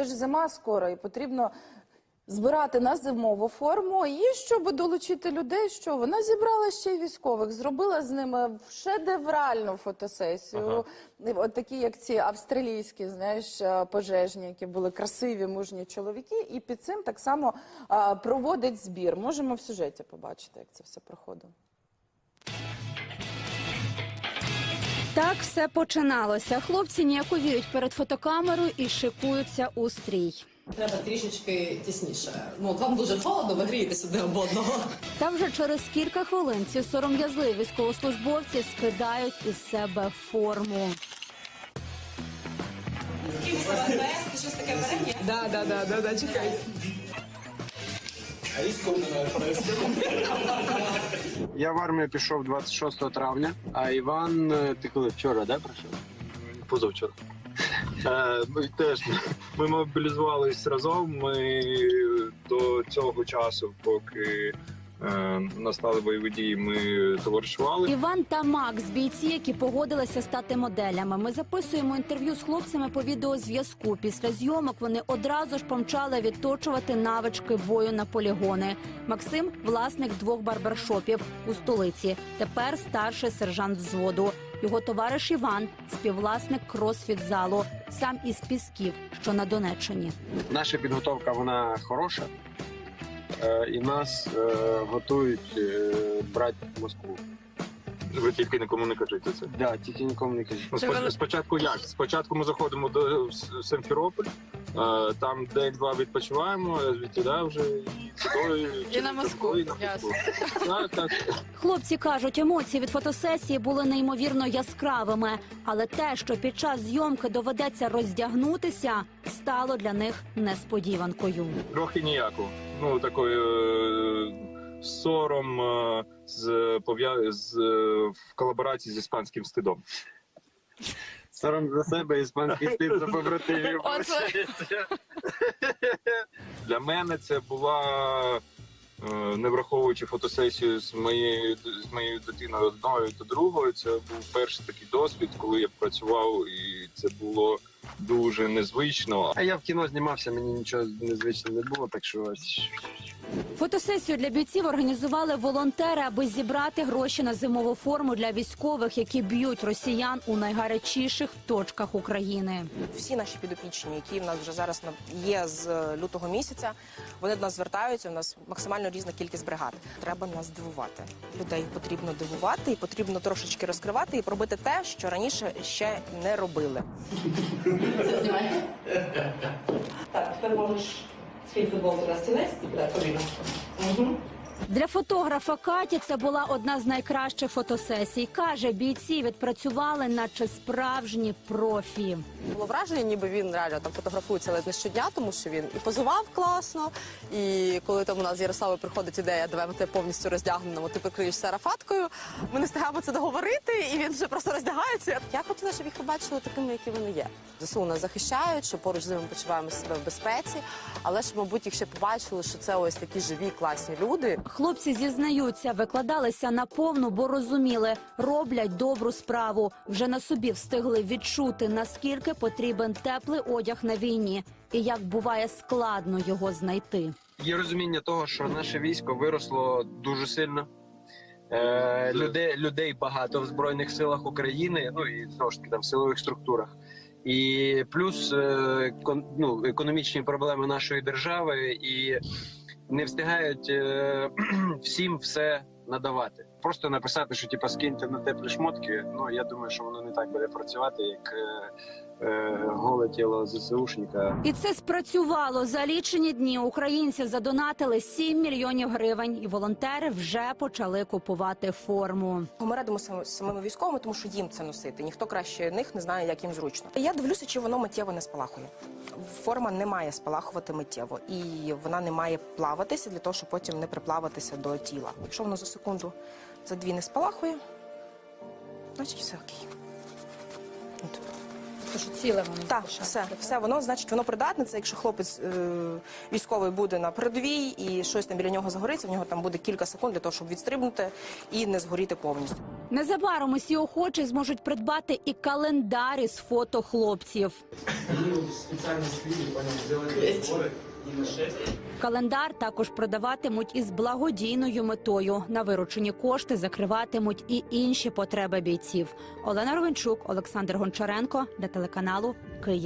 Це ж зима скоро, і потрібно збирати на зимову форму. І щоб долучити людей, що вона зібрала ще й військових, зробила з ними шедевральну фотосесію. От такі, як ці австралійські, знаєш, е, пожежні, які були красиві, мужні чоловіки. І під цим так само а, проводить збір. Можемо в сюжеті побачити, як це все проходило. Так все починалося. Хлопці ніяковіють перед фотокамерою і шикуються у стрій. Треба трішечки тісніше. Ну, от вам дуже холодно, ви грієтесь одне об одного. Та вже через кілька хвилин ці сором'язливі військовослужбовці скидають із себе форму. Щось таке варення? Да, да, да, да, да, чекай. Я в армію пішов 26 травня, а Іван, е, ти коли вчора, да, прийшов? Позавчора. Е, Ми теж ми мобілізувались разом. Ми до цього часу, поки настали бойові дії, ми товаришували. Іван та Макс, бійці, які погодилися стати моделями. Ми записуємо інтерв'ю з хлопцями по відеозв'язку. Після зйомок вони одразу ж помчали відточувати навички бою на полігони. Максим власник двох барбершопів у столиці. Тепер старший сержант взводу. Його товариш Іван, співвласник кросфіт-залу, сам із Пісків, що на Донеччині. Наша підготовка вона хороша, е, і нас е, готують е, брати в Москву. Ви тільки нікому не кажете це. Да, тільки нікому не кажіть. Ну, Спочатку як? Спочатку ми заходимо до Симферополь, е, там день-два відпочиваємо, а звідти да, вже і сюди, через на Москву, і на Москву. Так, так. Хлопці кажуть, емоції від фотосесії були неймовірно яскравими, але те, що під час зйомки доведеться роздягнутися, стало для них несподіванкою. Трохи ніяко. Ну, такий е, сором е, з, пов'я- з, е, в колаборації з іспанським стидом. Сором за себе іспанський стиль за побратимів. Для мене це була, е, не враховуючи фотосесію з моєю з моєю дитиною одною та другою, це був перший такий досвід, коли я працював, і це було дуже незвично. А я в кіно знімався, мені нічого незвичного не було, так що ось. Фотосесію для бійців організували волонтери, аби зібрати гроші на зимову форму для військових, які б'ють росіян у найгарячіших точках України. всі наші підопічні, які в нас вже зараз на- є з е, лютого місяця, вони до нас звертаються. У нас максимально різна кількість бригад. Треба нас дивувати. Людей потрібно дивувати і потрібно трошечки розкривати і пробити те, що раніше ще не робили. Так, тепер можеш Sfintul Bogdan Rasilescu, la Torino. Uh-huh. Для фотографа Каті це була одна з найкращих фотосесій. каже, бійці відпрацювали, наче справжні профі. Було враження, ніби він реально там фотографується ледь не щодня, тому що він і позував класно. І коли там у нас з Ярославою приходить ідея, давай ми тебе повністю роздягнемо, ти прикриєшся арафаткою. Ми не встигаємо це договорити, і він вже просто роздягається. Я хотіла, щоб їх побачили такими, які вони є. ЗСУ нас захищають, що поруч з ними почуваємо себе в безпеці, але щоб, мабуть, їх ще побачили, що це ось такі живі, класні люди. Хлопці зізнаються, викладалися на повну, бо розуміли, роблять добру справу. Вже на собі встигли відчути, наскільки потрібен теплий одяг на війні, і як буває складно його знайти. Є розуміння того, що наше військо виросло дуже сильно. Е, людей, людей багато в Збройних силах України, ну і знову ж таки там в силових структурах. І плюс е, кон, ну, економічні проблеми нашої держави і не встигають е, всім все надавати. Просто написати, що типа скиньте на теплі шмотки. Ну я думаю, що воно не так буде працювати, як е, голе тіло ЗСУшника. І це спрацювало за лічені дні. Українці задонатили 7 мільйонів гривень, і волонтери вже почали купувати форму. Ми радимо сам- самими військовими, тому що їм це носити. Ніхто краще них не знає, як їм зручно. Я дивлюся, чи воно миттєво не спалахує. Форма не має спалахувати миттєво, і вона не має плаватися для того, щоб потім не приплаватися до тіла. Якщо воно за секунду, за дві не спалахує, значить все окей. От. Тобто, що ціле воно Так, залишається, все, так? все воно значить, воно придатне. Це якщо хлопець е, військовий буде на передовій і щось там біля нього загориться, в нього там буде кілька секунд для того, щоб відстрибнути і не згоріти повністю. Незабаром усі охочі зможуть придбати і календарі з фото хлопців. Календар також продаватимуть із благодійною метою. На виручені кошти закриватимуть і інші потреби бійців. Олена Ровенчук, Олександр Гончаренко для телеканалу Київ.